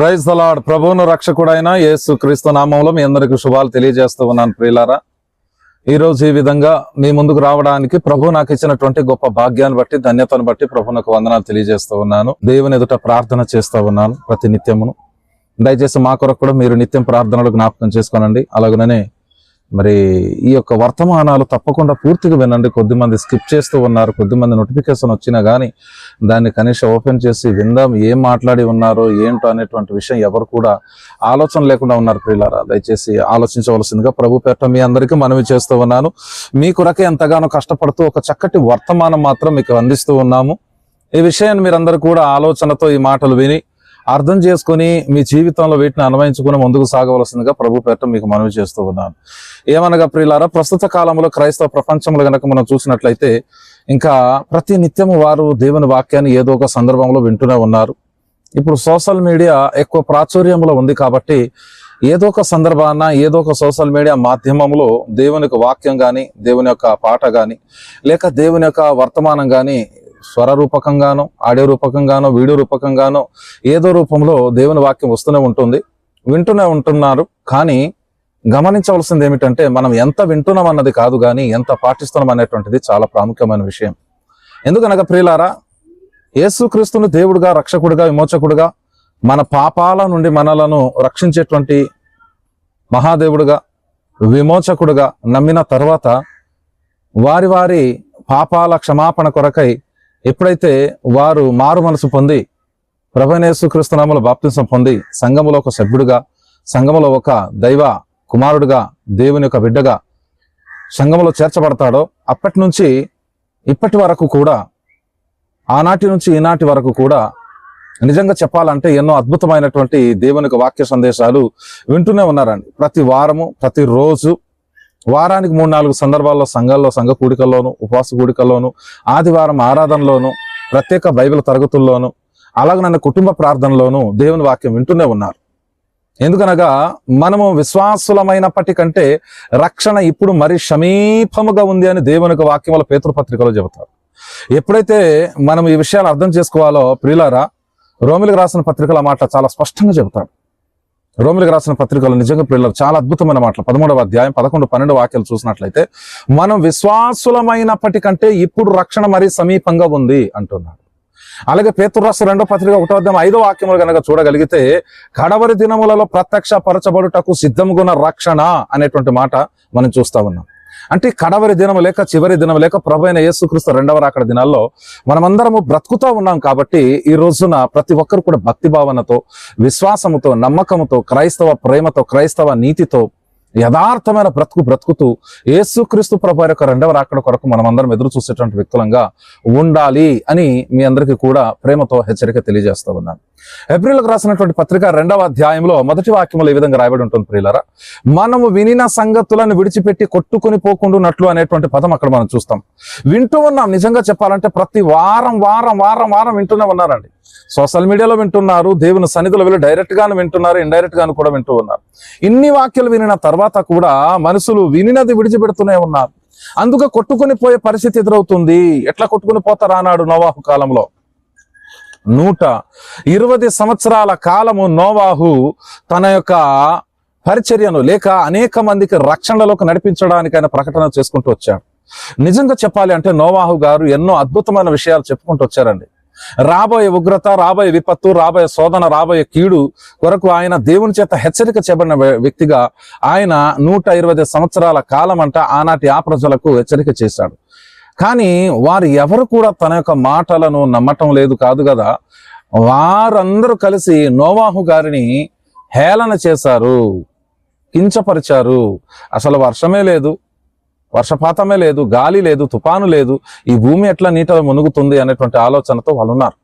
Praise తలాడ్ ప్రభువును రక్షకుడైన యేసు క్రీస్తు నామంలో మీ అందరికీ శుభాలు తెలియజేస్తూ ఉన్నాను ప్రియులారా. ఈరోజు ఈ విధంగా మీ ముందుకు రావడానికి ప్రభు నాకు ఇచ్చినటువంటి గొప్ప భాగ్యాన్ని బట్టి ధన్యతను బట్టి ప్రభునకు వందనాలు తెలియజేస్తూ ఉన్నాను. దేవుని ఎదుట ప్రార్థన చేస్తూ ఉన్నాను ప్రతి నిత్యమును. దయచేసి మా కొరకు కూడా మీరు నిత్యం ప్రార్థనలు జ్ఞాపకం చేసుకోనండి. అలాగనే మరి ఈ యొక్క వర్తమానాలు తప్పకుండా పూర్తిగా వినండి. కొద్దిమంది స్కిప్ చేస్తూ ఉన్నారు. కొద్దిమంది నోటిఫికేషన్ వచ్చినా కానీ దాన్ని కనీసం ఓపెన్ చేసి విందాం. ఏం మాట్లాడి ఉన్నారో ఏంటో అనేటువంటి విషయం ఎవరు కూడా ఆలోచన లేకుండా ఉన్నారు ప్రియులారా. దయచేసి ఆలోచించవలసిందిగా ప్రభు పేట మీ అందరికీ మనవి చేస్తూ ఉన్నాను. మీ కొరకే ఎంతగానో కష్టపడుతూ ఒక చక్కటి వర్తమానం మాత్రం మీకు అందిస్తూ ఉన్నాము. ఈ విషయాన్ని మీరందరూ కూడా ఆలోచనతో ఈ మాటలు విని అర్థం చేసుకుని మీ జీవితంలో వీటిని అన్వయించుకుని ముందుకు సాగవలసిందిగా ప్రభు పేట మీకు మనవి చేస్తూ ఉన్నాను. ఏమనగా ప్రియులారా ప్రస్తుత కాలంలో క్రైస్తవ ప్రపంచంలో కనుక మనం చూసినట్లయితే ఇంకా ప్రతి నిత్యము వారు దేవుని వాక్యాన్ని ఏదో ఒక సందర్భంలో వింటూనే ఉన్నారు. ఇప్పుడు సోషల్ మీడియా ఎక్కువ ప్రాచుర్యంలో ఉంది కాబట్టి ఏదో ఒక సందర్భాన ఏదో ఒక సోషల్ మీడియా మాధ్యమంలో దేవుని యొక్క వాక్యం కానీ దేవుని యొక్క పాట కానీ లేక దేవుని యొక్క వర్తమానం కానీ స్వర రూపకంగానో ఆడియో రూపకంగానో వీడియో రూపకంగానో ఏదో రూపంలో దేవుని వాక్యం వస్తూనే ఉంటుంది వింటూనే ఉంటున్నారు. కానీ గమనించవలసింది ఏమిటంటే మనం ఎంత వింటున్నాం అన్నది కాదు కానీ ఎంత పాటిస్తున్నాం అనేటువంటిది చాలా ప్రాముఖ్యమైన విషయం. ఎందుకనగా ప్రియులారా యేసుక్రీస్తును దేవుడుగా రక్షకుడుగా విమోచకుడుగా మన పాపాల నుండి మనలను రక్షించేటువంటి మహాదేవుడుగా విమోచకుడుగా నమ్మిన తర్వాత వారి వారి పాపాల క్షమాపణ కొరకై ఎప్పుడైతే వారు మారు మనసు పొంది ప్రభనేసుక్రీస్తునామల బాప్తిసం పొంది సంఘములో ఒక సభ్యుడుగా సంఘములో ఒక దైవ కుమారుడుగా దేవుని యొక్క బిడ్డగా సంఘములో చేర్చబడతాడో అప్పటి నుంచి ఇప్పటి వరకు కూడా ఆనాటి నుంచి ఈనాటి వరకు కూడా నిజంగా చెప్పాలంటే ఎన్నో అద్భుతమైనటువంటి దేవునికి వాక్య సందేశాలు వింటూనే ఉన్నారండి. ప్రతి వారము ప్రతిరోజు వారానికి మూడు నాలుగు సందర్భాల్లో సంఘాల్లో సంఘ కూడికల్లోనూ ఉపవాస కూడికల్లోనూ ఆదివారం ఆరాధనలోనూ ప్రత్యేక బైబిల్ తరగతుల్లోనూ అలాగే నన్ను కుటుంబ ప్రార్థనలోనూ దేవుని వాక్యం వింటూనే ఉన్నారు. ఎందుకనగా మనము విశ్వాసులమైనప్పటికంటే రక్షణ ఇప్పుడు మరి సమీపముగా ఉంది అని దేవుని యొక్క వాక్యముల పేతృపత్రికలో చెబుతారు. ఎప్పుడైతే మనం ఈ విషయాలు అర్థం చేసుకోవాలో ప్రియులారా రోమిలకు రాసిన పత్రికల మాట చాలా స్పష్టంగా చెబుతాడు రోమిలకు రాసిన పత్రికలు నిజంగా పిల్లలు చాలా అద్భుతమైన మాటలు. పదమూడవ అధ్యాయం పదకొండు పన్నెండు వాక్యాలు చూసినట్లయితే మనం విశ్వాసులమైనప్పటికంటే ఇప్పుడు రక్షణ మరీ సమీపంగా ఉంది అంటున్నాడు. అలాగే పేతురు రెండో పత్రిక ఒకటో అధ్యాయం ఐదో వాక్యములు కనుక చూడగలిగితే కడవరి దినములలో ప్రత్యక్ష పరచబడుటకు సిద్ధముగున్న రక్షణ అనేటువంటి మాట మనం చూస్తా ఉన్నాం. అంటే కడవరి దినం లేక చివరి దినము లేక ప్రభు అయిన యేసుక్రీస్తు రెండవ రాకడ దినాల్లో మనమందరము బ్రతుకుతూ ఉన్నాం కాబట్టి ఈ రోజున ప్రతి ఒక్కరు కూడా భక్తి భావనతో విశ్వాసముతో నమ్మకముతో క్రైస్తవ ప్రేమతో క్రైస్తవ నీతితో యథార్థమైన బ్రతుకు బ్రతుకుతూ యేసుక్రీస్తు ప్రభు యొక్క రెండవ రాకడ కొరకు మనమందరం ఎదురు చూసేటువంటి వ్యక్తులంగా ఉండాలి అని మీ అందరికీ కూడా ప్రేమతో హెచ్చరిక తెలియజేస్తూ ఉన్నాను. ఏప్రిల్కి రాసినటువంటి పత్రిక రెండవ అధ్యాయంలో మొదటి వాక్యంలో ఈ విధంగా రాయబడి ఉంటుంది ప్రియులరా మనము వినిన సంగతులను విడిచిపెట్టి కొట్టుకొని పోకుండానట్లు అనేటువంటి పదం అక్కడ మనం చూస్తాం. వింటూ ఉన్నాం. నిజంగా చెప్పాలంటే ప్రతి వారం వారం వారం వారం వింటూనే ఉన్నారండి. సోషల్ మీడియాలో వింటున్నారు దేవుని సన్నిధిలో వెళ్ళి డైరెక్ట్ గాను వింటున్నారు ఇండైరెక్ట్ గాను కూడా వింటూ ఉన్నారు. ఇన్ని వాక్యాలు వినిన తర్వాత కూడా మనుషులు వినినది విడిచిపెడుతూనే ఉన్నారు. అందుకే కొట్టుకొని పోయే పరిస్థితి ఎదురవుతుంది. ఎట్లా కొట్టుకుని పోతారా అన్నాడు నోవాహు కాలంలో? నూట ఇరవై సంవత్సరాల కాలము నోవాహు తన యొక్క పరిచర్యను లేక అనేక మందికి రక్షణలోకి నడిపించడానికి ఆయన ప్రకటన చేసుకుంటూ వచ్చాడు. నిజంగా చెప్పాలి అంటే నోవాహు గారు ఎన్నో అద్భుతమైన విషయాలు చెప్పుకుంటూ వచ్చారండి. రాబోయే ఉగ్రత రాబోయే విపత్తు రాబోయే శోధన రాబోయే కీడు కొరకు ఆయన దేవుని చేత హెచ్చరిక చేయబడిన వ్యక్తిగా ఆయన నూట ఇరవై సంవత్సరాల కాలం అంట ఆనాటి ఆ ప్రజలకు హెచ్చరిక చేశాడు. కానీ వారు ఎవరు కూడా తన యొక్క మాటలను నమ్మటం లేదు కాదు కదా. వారందరూ కలిసి నోవాహు గారిని హేళన చేశారు కించపరిచారు. అసలు వర్షమే లేదు. వర్షపాతమే లేదు గాలి లేదు తుఫాను లేదు. ఈ భూమి ఎట్లా నీటలో మునుగుతుంది అనేటువంటి ఆలోచనతో వాళ్ళు ఉన్నారు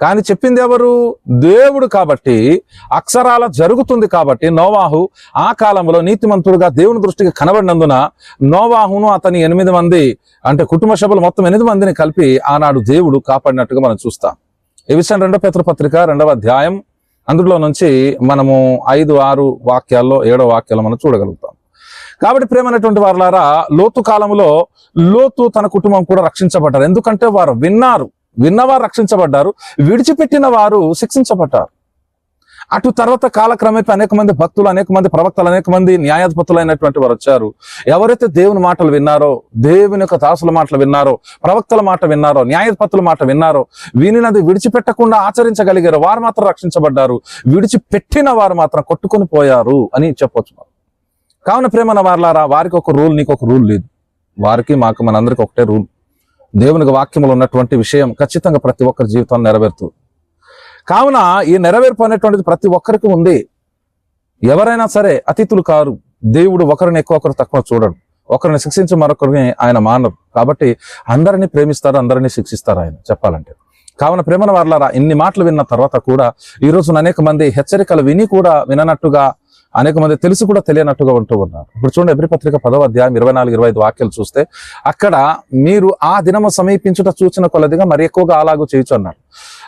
కానీ చెప్పింది ఎవరు? దేవుడు కాబట్టి అక్షరాల జరుగుతుంది కాబట్టి నోవాహు ఆ కాలంలో నీతిమంతుడుగా దేవుని దృష్టికి కనబడినందున నోవాహును అతని ఎనిమిది మంది అంటే కుటుంబ సభ్యులు మొత్తం ఎనిమిది మందిని కలిపి ఆనాడు దేవుడు కాపాడినట్టుగా మనం చూస్తాం. ఈ విషయం రెండో పేతృ పత్రిక రెండవ అధ్యాయం. అందులో నుంచి మనము ఐదు ఆరు వాక్యాల్లో ఏడో వాక్యాలు మనం చూడగలుగుతాం. కాబట్టి ప్రేమైనటువంటి వారులారా లోతు కాలంలో లోతు తన కుటుంబం కూడా రక్షించబడ్డారు. ఎందుకంటే వారు విన్నారు. విన్నవారు రక్షించబడ్డారు. విడిచిపెట్టిన వారు శిక్షించబడ్డారు. అటు తర్వాత కాలక్రమేపీ అనేక మంది భక్తులు అనేక మంది ప్రవక్తలు అనేక మంది న్యాయాధిపతులు అయినటువంటి వారు వచ్చారు. ఎవరైతే దేవుని మాటలు విన్నారో దేవుని యొక్క దాసుల మాటలు విన్నారో ప్రవక్తల మాట విన్నారో న్యాయాధిపతుల మాట విన్నారో వీనినది విడిచిపెట్టకుండా ఆచరించగలిగారు వారు మాత్రం రక్షించబడ్డారు. విడిచిపెట్టిన వారు మాత్రం కొట్టుకొని పోయారు అని చెప్పొచ్చు మనం. కావున ప్రేమన వారలారా వారికి ఒక రూల్ నీకు ఒక రూల్ లేదు. వారికి మాకు మనందరికి ఒకటే రూల్. దేవునికి వాక్యములు ఉన్నటువంటి విషయం ఖచ్చితంగా ప్రతి ఒక్కరి జీవితాన్ని నెరవేరుతుంది. కావున ఈ నెరవేర్పు అనేటువంటిది ప్రతి ఒక్కరికి ఉంది. ఎవరైనా సరే అతిథులు కారు దేవుడు ఒకరిని ఎక్కువ ఒకరు తక్కువ చూడడు. ఒకరిని శిక్షించి మరొకరిని ఆయన మానరు. కాబట్టి అందరినీ ప్రేమిస్తారు అందరినీ శిక్షిస్తారు ఆయన చెప్పాలంటే. కావున ప్రేమన వారలారా ఇన్ని మాటలు విన్న తర్వాత కూడా ఈ రోజున అనేక మంది హెచ్చరికలు విని కూడా విననట్టుగా అనేక మంది తెలుసు కూడా తెలియనట్టుగా ఉంటూ ఉన్నారు. ఇప్పుడు చూడండి ఎబ్రి పత్రిక పదవ అధ్యాయం ఇరవై నాలుగు ఇరవై ఐదు వాక్యాలు చూస్తే అక్కడ మీరు ఆ దినము సమీపించుట చూచిన కొలదిగా మరి ఎక్కువగా అలాగూ చేయొచ్చు అన్నారు.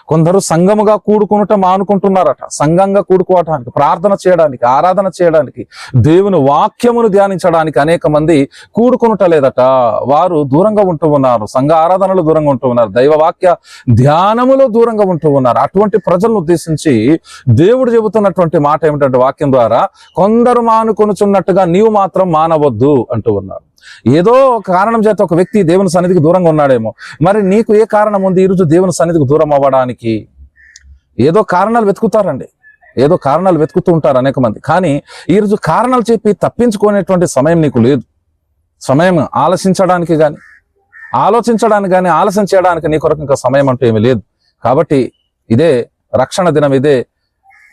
కొందరు సంఘముగా కూడుకునుట మానుకుంటున్నారట. సంఘంగా కూడుకోవటానికి ప్రార్థన చేయడానికి ఆరాధన చేయడానికి దేవుని వాక్యమును ధ్యానించడానికి అనేక మంది కూడుకునుట లేదట. వారు దూరంగా ఉంటూ ఉన్నారు. సంఘ ఆరాధనలు దూరంగా ఉంటూ ఉన్నారు. దైవ వాక్య ధ్యానములో దూరంగా ఉంటూ ఉన్నారు. అటువంటి ప్రజలను ఉద్దేశించి దేవుడు చెబుతున్నటువంటి మాట ఏమిటంటే వాక్యం ద్వారా కొందరు మానుకొనుచున్నట్టుగా నీవు మాత్రం మానవద్దు అంటూ ఉన్నాడు ఏదో ఒక కారణం చేత ఒక వ్యక్తి దేవుని సన్నిధికి దూరంగా ఉన్నాడేమో. మరి నీకు ఏ కారణం ఉంది? ఈరోజు దేవుని సన్నిధికి దూరం అవ్వడానికి? ఏదో కారణాలు వెతుకుతారండి. ఏదో కారణాలు వెతుకుతూ ఉంటారు అనేక మంది. కానీ ఈరోజు కారణాలు చెప్పి తప్పించుకునేటువంటి సమయం నీకు లేదు. సమయం ఆలోచించడానికి కానీ ఆలోచించడానికి కానీ ఆలస్యం చేయడానికి నీ కొరకు ఇంకా సమయం అంటూ ఏమీ లేదు. కాబట్టి ఇదే రక్షణ దినం ఇదే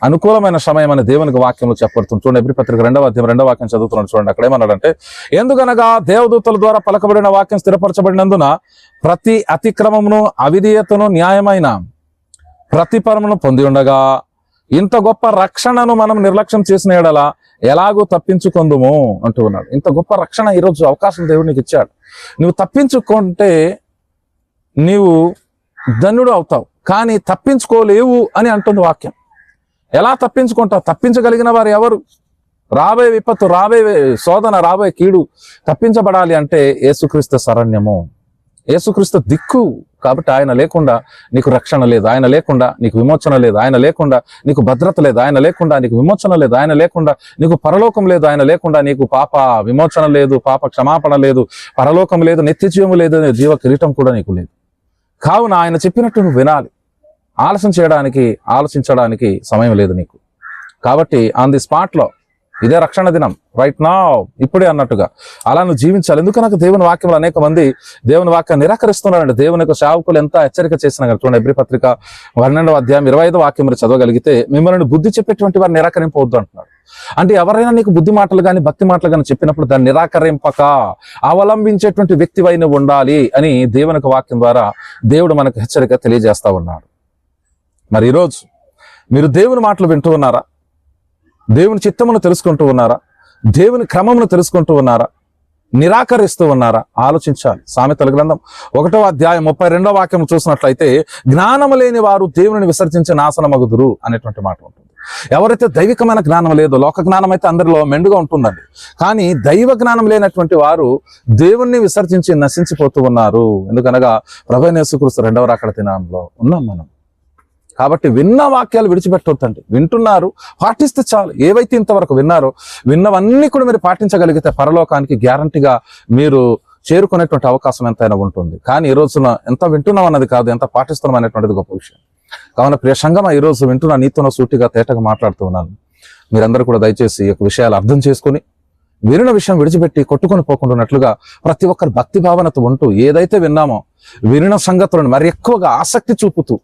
అనుకూలమైన సమయం అనే దేవునికి వాక్యంలో చెప్పబడుతుంది. చూడండి ఎబ్రి పత్రిక రెండవ అధ్యాయం రెండవ వాక్యం చదువుతున్నాను చూడండి అక్కడ ఏమన్నాడంటే ఎందుకనగా దేవదూతల ద్వారా పలకబడిన వాక్యం స్థిరపరచబడినందున ప్రతి అతిక్రమమును అవిధేయతను న్యాయమైన ప్రతిఫలమును పొంది ఉండగా ఇంత గొప్ప రక్షణను మనం నిర్లక్ష్యం చేసిన ఎడల ఎలాగో తప్పించుకుందుము? అంటూ ఉన్నాడు. ఇంత గొప్ప రక్షణ ఈరోజు అవకాశం దేవుడు నీకు ఇచ్చాడు. నువ్వు తప్పించుకుంటే నీవు ధన్యుడు అవుతావు కానీ తప్పించుకోలేవు అని అంటుంది వాక్యం. ఎలా తప్పించుకుంటావు? తప్పించగలిగిన వారు ఎవరు? రాబోయే విపత్తు రాబోయే శోధన రాబోయే కీడు తప్పించబడాలి అంటే యేసుక్రీస్తు శరణ్యము. యేసుక్రీస్తు దిక్కు కాబట్టి ఆయన లేకుండా నీకు రక్షణ లేదు ఆయన లేకుండా నీకు విమోచన లేదు ఆయన లేకుండా నీకు భద్రత లేదు ఆయన లేకుండా నీకు విమోచన లేదు ఆయన లేకుండా నీకు పరలోకం లేదు ఆయన లేకుండా నీకు పాప విమోచన లేదు పాప క్షమాపణ లేదు పరలోకం లేదు నిత్యజీవము లేదు జీవ కిరీటం కూడా నీకు లేదు. కావున ఆయన చెప్పినట్టు నువ్వు వినాలి. ఆలస్యం చేయడానికి ఆలోచించడానికి సమయం లేదు నీకు. కాబట్టి ఆన్ ది స్పాట్లో ఇదే రక్షణ దినం రైట్ నా ఇప్పుడే అన్నట్టుగా. అలా నువ్వు జీవించాలి. ఎందుకు నాకు దేవుని వాక్యంలో అనేక మంది దేవుని వాక్యం నిరాకరిస్తున్నారండి దేవుని యొక్క సేవకులు ఎంత హెచ్చరిక చేసినా కానీ చూడండి ఎబ్రి పత్రిక పన్నెండవ అధ్యాయం ఇరవై ఐదు వాక్యం మీరు చదవగలిగితే మిమ్మల్ని బుద్ధి చెప్పేటువంటి వారు నిరాకరింపవద్దు అంటున్నారు అంటే ఎవరైనా నీకు బుద్ధి మాటలు కానీ భక్తి మాటలు కానీ చెప్పినప్పుడు దాన్ని నిరాకరింపక అవలంబించేటువంటి వ్యక్తివైన ఉండాలి అని దేవుని యొక్క వాక్యం ద్వారా దేవుడు మనకు హెచ్చరిక తెలియజేస్తా ఉన్నాడు. మరి ఈరోజు మీరు దేవుని మాటలు వింటూ ఉన్నారా? దేవుని చిత్తమును తెలుసుకుంటూ ఉన్నారా? దేవుని క్రమమును తెలుసుకుంటూ ఉన్నారా? నిరాకరిస్తూ ఉన్నారా? ఆలోచించాలి. సామెతల గ్రంథం ఒకటో అధ్యాయం ముప్పై రెండో వాక్యం చూసినట్లయితే జ్ఞానము లేని వారు దేవుని విసర్జించి నాశనమగుదురు అనేటువంటి మాట ఉంటుంది. ఎవరైతే దైవికమైన జ్ఞానం లేదో లోక జ్ఞానం అయితే అందరిలో మెండుగా ఉంటుందండి. కానీ దైవ జ్ఞానం లేనటువంటి వారు దేవుణ్ణి విసర్జించి నశించిపోతూ ఉన్నారు. ఎందుకనగా ప్రభైనేసుకృష్ణ రెండవ రాకడ దినంలో ఉన్నాం మనం. కాబట్టి విన్న వాక్యాలు విడిచిపెట్టొద్దండి. వింటున్నారు పాటిస్తే చాలు. ఏవైతే ఇంతవరకు విన్నారో విన్నవన్నీ కూడా మీరు పాటించగలిగితే పరలోకానికి గ్యారంటీగా మీరు చేరుకునేటువంటి అవకాశం ఎంతైనా ఉంటుంది. కానీ ఈ రోజున ఎంత వింటున్నాం అన్నది కాదు ఎంత పాటిస్తున్నాం అనేటువంటిది గొప్ప విషయం. కావున ప్రియ సంగమ ఈ రోజు వింటున్న నీతోన సూటిగా తేటగా మాట్లాడుతూ ఉన్నాను. మీరందరూ కూడా దయచేసి ఈ యొక్క విషయాలు అర్థం చేసుకుని విరిన విషయం విడిచిపెట్టి కొట్టుకొని పోకుండా ఉన్నట్లుగా ప్రతి ఒక్కరి భక్తి భావనతో ఉంటూ ఏదైతే విన్నామో విరిన సంగతులను మరి ఎక్కువగా ఆసక్తి చూపుతూ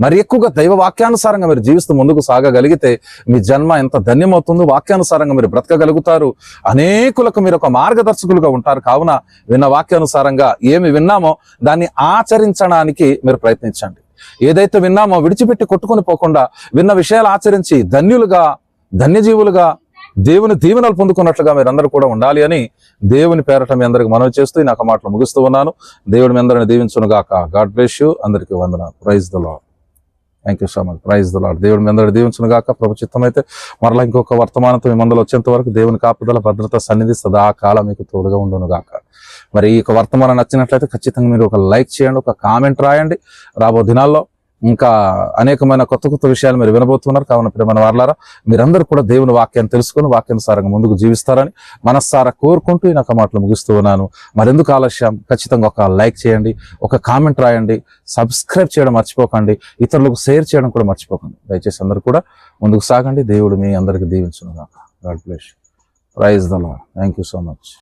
మరి ఎక్కువగా దైవ వాక్యానుసారంగా మీరు జీవిస్తూ ముందుకు సాగగలిగితే మీ జన్మ ఎంత ధన్యమవుతుందో వాక్యానుసారంగా మీరు బ్రతకగలుగుతారు. అనేకులకు మీరు ఒక మార్గదర్శకులుగా ఉంటారు. కావున విన్న వాక్యానుసారంగా ఏమి విన్నామో దాన్ని ఆచరించడానికి మీరు ప్రయత్నించండి. ఏదైతే విన్నామో విడిచిపెట్టి కొట్టుకొని పోకుండా విన్న విషయాలు ఆచరించి ధన్యులుగా ధన్యజీవులుగా దేవుని దీవెనలు పొందుకున్నట్లుగా మీరందరూ కూడా ఉండాలి అని దేవుని పేరట మీ అందరికి మనవి చేస్తూ నాకు మాటలు ముగిస్తూ ఉన్నాను. దేవుడు మీ అందరిని దీవించునుగాక. God bless you. అందరికీ వందనాలు. Praise the Lord thank you so much praise the దేవుడు మీ అందరూ దీవించిన గాక. ప్రభు అయితే మరలా ఇంకొక వర్తమానంతో మీ మందులు వచ్చేంత వరకు దేవుని కాపుదల భద్రత సన్నిధి సదా కాలం మీకు తోడుగా ఉండును గాక. మరి ఈ యొక్క వర్తమానం నచ్చినట్లయితే ఖచ్చితంగా మీరు ఒక లైక్ చేయండి ఒక కామెంట్ రాయండి. రాబో దినాల్లో ఇంకా అనేకమైన కొత్త కొత్త విషయాలు మీరు వినబోతున్నారు. కావున ప్రేమ వారలారా మీరందరూ కూడా దేవుని వాక్యాన్ని తెలుసుకుని వాక్యానుసారంగా ముందుకు జీవిస్తారని మనస్సారా కోరుకుంటూ ఈ నాకు మాటలు ముగిస్తూ ఉన్నాను. మరెందుకు ఆలస్యం? ఖచ్చితంగా ఒక లైక్ చేయండి ఒక కామెంట్ రాయండి సబ్స్క్రైబ్ చేయడం మర్చిపోకండి ఇతరులకు షేర్ చేయడం కూడా మర్చిపోకండి. దయచేసి అందరూ కూడా ముందుకు సాగండి. దేవుడు మీ అందరికి దీవించును గాక God bless praise the thank you so much.